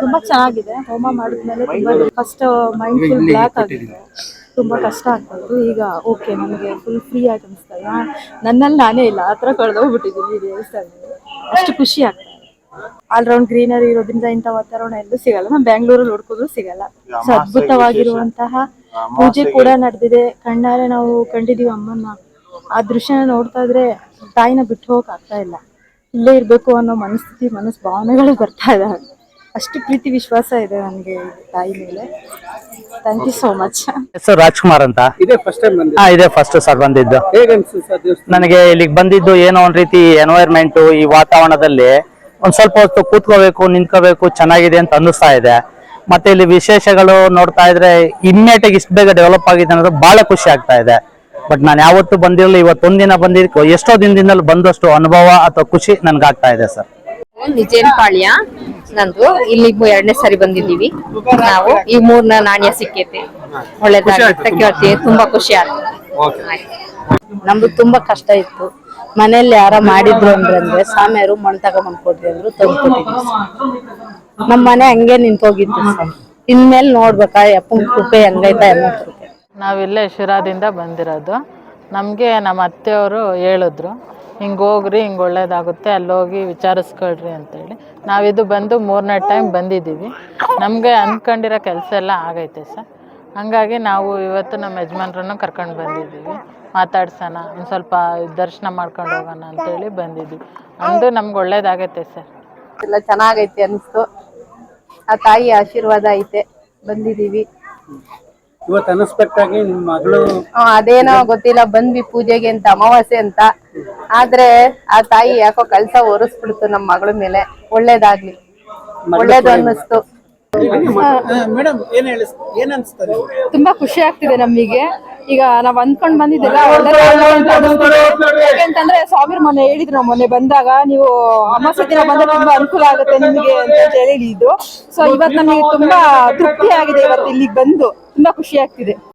ತುಂಬಾ ಚೆನ್ನಾಗಿದೆ. ಹೋಮ ಮಾಡಿದ್ಮೇಲೆ ತುಂಬಾ ಫಸ್ಟ್ ಮೈಂಡ್ ಫುಲ್ ಬ್ಲಾಕ್ ಆಗಿದೆ. ತುಂಬಾ ಕಷ್ಟ ಆಗ್ತಾ ಇತ್ತು. ಈಗ ಓಕೆ ನನಗೆ ಫುಲ್ ಫ್ರೀ ಆಗಿ ಅನಿಸ್ತಾ ಇದೆ ನನ್ನಲ್ಲಿ ನಾನೇ ಇಲ್ಲ. ಆ ಥರ ಕಳೆದೋಗ್ಬಿಟ್ಟಿದ್ದೀನಿ ಈ ದೇವಸ್ಥಾನದಲ್ಲಿ ಅಷ್ಟು ಖುಷಿ ಆಗ್ತದೆ ಇದೆ. ಆಲ್ರೌಂಡ್ ಗ್ರೀನರಿ ಇರೋದ್ರಿಂದ ಇಂಥ ವಾತಾವರಣ ಎಲ್ಲೂ ಸಿಗಲ್ಲ. ನಾವು ಬ್ಯಾಂಗ್ಳೂರಲ್ಲಿ ನೋಡ್ಕೋದ್ರು ಸಿಗಲ್ಲ. ಸೊ ಅದ್ಭುತವಾಗಿರುವಂತಹ ಪೂಜೆ ಕೂಡ ನಡೆದಿದೆ. ಕಣ್ಣಾರೆ ನಾವು ಕಂಡಿದೀವಿ ಅಮ್ಮನ್ನ. ಆ ದೃಶ್ಯನ ನೋಡ್ತಾ ಇದ್ರೆ ತಾಯಿನ ಬಿಟ್ಟು ಹೋಗಕ್ ಆಗ್ತಾ ಇಲ್ಲ. ಇಲ್ಲೇ ಇರ್ಬೇಕು ಅನ್ನೋ ಮನಸ್ಥಿತಿ ಮನಸ್ ಭಾವನೆಗಳು ಬರ್ತಾ ಇದಾವೆ. ಅಷ್ಟು ಪ್ರೀತಿ ವಿಶ್ವಾಸ ಇದೆ ನನಗೆ ತಾಯಿ ಮೇಲೆ. ಥ್ಯಾಂಕ್ ಯು ಸೋ ಮಚ್ ಹೆಸರು ರಾಜ್ಕುಮಾರ್ ಅಂತ. ಇದೇ ಫಸ್ಟ್ ಟೈಮ್ ಹಾ ಇದೆ ಫಸ್ಟ್ ಸರ್ ಬಂದಿದ್ದು. ಹೇಗೆ ಅನ್ಸುತ್ತೆ ಸರ್ ದೇವಸ್ಥಾನ? ನನಗೆ ಇಲ್ಲಿಗೆ ಬಂದಿದ್ದು ಏನೋ ಒಂದ್ ರೀತಿ ಎನ್ವೈರ್ಮೆಂಟ್ ಈ ವಾತಾವರಣದಲ್ಲಿ ಒಂದ್ ಸ್ವಲ್ಪ ಹೊತ್ತು ಕೂತ್ಕೋಬೇಕು ನಿಂತ್ಕೋಬೇಕು ಚೆನ್ನಾಗಿದೆ ಅಂತ ಅನ್ನಿಸ್ತಾ ಇದೆ. ಮತ್ತೆ ಇಲ್ಲಿ ವಿಶೇಷಗಳು ನೋಡ್ತಾ ಇದ್ರೆ ಇಮ್ಮಿಡಿಯೇಟ್ ಆಗಿ ಇಷ್ಟು ಬೇಗ ಡೆವಲಪ್ ಆಗಿದೆ ಅನ್ನೋದು ಬಹಳ ಖುಷಿ ಆಗ್ತಾ ಇದೆ. ಬಟ್ ನಾನು ಯಾವತ್ತೂ ಬಂದಿರಲಿಲ್ಲ ಇವತ್ತೊಂದಿನ ಬಂದಿದ್ದಕ್ಕೆ ಎಷ್ಟೋ ದಿನದಿಂದಲೂ ಬಂದಷ್ಟು ಅನುಭವ ಅಥವಾ ಖುಷಿ ನನ್ಗಾಗ್ತಾ ಇದೆ ಸರ್. ನಿಜೇನ್ ಪಾಳ್ಯ. ನಂದು. ಇಲ್ಲಿ ಎರಡನೇ ಸಾರಿ ಬಂದಿದ್ದೀವಿ. ನಾವು ಈ ಮೂರ್ನ ನಾಣ್ಯ ಸಿಕ್ಕೈತಿ. ಒಳ್ಳೇದಾಗುತ್ತೆ ಕೇಳ್ತೀವಿ ತುಂಬಾ ಖುಷಿ ಆಗ್ತದೆ. ನಮ್ದು ತುಂಬಾ ಕಷ್ಟ ಇತ್ತು. ಮನೆಯಲ್ಲಿ ಯಾರ ಮಾಡಿದ್ರು ಅಂದ್ರೆ ಅಂದ್ರೆ ಸ್ವಾಮಿಯವರು ಮಣ್ ತಗೊಂಬಂದ್ ಕೊಡ್ರಿ ಅಂದ್ರು ತಂದು ನಮ್ ನಮ್ಮ ಮನೆ ಹಂಗೆ ನಿಂತೋಗಿತ್ತು ಇನ್ಮೇಲೆ ನೋಡ್ಬೇಕಾ ಯಪ್ಪನ್ ಕೃಪೆ ಹೆಂಗೈತಾ ಎಲ್ಲ ನಾವಿಲ್ಲೇ ಶಿರಾದಿಂದ ಬಂದಿರೋದು. ನಮಗೆ ನಮ್ಮ ಅತ್ತೆಯವರು ಹೇಳಿದ್ರು. ಹಿಂಗೆ ಹೋಗ್ರಿ ಹಿಂಗೆ ಒಳ್ಳೇದಾಗುತ್ತೆ ಅಲ್ಲೋಗಿ ವಿಚಾರಿಸ್ಕೊಳ್ರಿ ಅಂತೇಳಿ. ನಾವಿದು ಬಂದು ಮೂರನೇ ಟೈಮ್ ಬಂದಿದ್ದೀವಿ. ನಮಗೆ ಅಂದ್ಕೊಂಡಿರೋ ಕೆಲಸ ಎಲ್ಲ ಆಗೈತೆ ಸರ್. ಹಂಗಾಗಿ ನಾವು ಇವತ್ತು ನಮ್ಮ ಯಜಮಾನ್ರನ್ನು ಕರ್ಕೊಂಡು ಬಂದಿದ್ದೀವಿ. ಮಾತಾಡ್ಸೋಣ, ಒಂದು ಸ್ವಲ್ಪ ದರ್ಶನ ಮಾಡ್ಕೊಂಡು ಹೋಗೋಣ ಅಂತೇಳಿ ಬಂದಿದ್ದೀವಿ. ಅಂದು ನಮ್ಗೆ ಒಳ್ಳೇದಾಗೈತೆ ಸರ್. ಎಲ್ಲ ಚೆನ್ನಾಗೈತೆ ಅನಿಸ್ತು. ಆ ತಾಯಿ ಆಶೀರ್ವಾದ ಐತೆ. ಬಂದಿದೀವಿ ಇವತ್ತು ಅನ್ಸ್ಪೆಕ್ಟ್ ಆಗಿ ನಿಮ್ ಮಗಳು ಅದೇನೋ ಗೊತ್ತಿಲ್ಲ ಬಂದ್ವಿ ಪೂಜೆಗೆ ಅಂತ ಅಮಾವಾಸ್ಯೆ ಅಂತ. ಆದ್ರೆ ಆ ತಾಯಿ ಯಾಕೋ ಕಲ್ಸ ಒರೆಸ್ಬಿಡ್ತು ನಮ್ಮ ಮಗಳ ಮೇಲೆ. ಒಳ್ಳೇದಾಗ್ಲಿ. ಒಳ್ಳೇದು ಅನ್ನಿಸ್ತು. ಮೇಡಮ್ ಏನ್ ಹೇಳಿ ಏನ್ ತುಂಬಾ ಖುಷಿ ಆಗ್ತಿದೆ ನಮಗೆ ಈಗ ನಾವ್ ಅಂದ್ಕೊಂಡ್ ಬಂದಿದ್ದೆಲ್ಲ ಯಾಕಂತಂದ್ರೆ ಸಾವಿರ ಮೊನ್ನೆ ಹೇಳಿದ್ರು ನಾವು ಮೊನ್ನೆ ಬಂದಾಗ ನೀವು ಅಮಾವಾಸ್ಯೆ ದಿನ ಬಂದ್ರೆ ತುಂಬಾ ಅನುಕೂಲ ಆಗುತ್ತೆ ನಿಮಗೆ ಅಂತ ಹೇಳಿದ್ರು. ಸೊ ಇವತ್ತು ನಮಗೆ ತುಂಬಾ ತೃಪ್ತಿ ಆಗಿದೆ ಇವತ್ತು ಇಲ್ಲಿಗೆ ಬಂದು ತುಂಬಾ ಖುಷಿ ಆಗ್ತಿದೆ.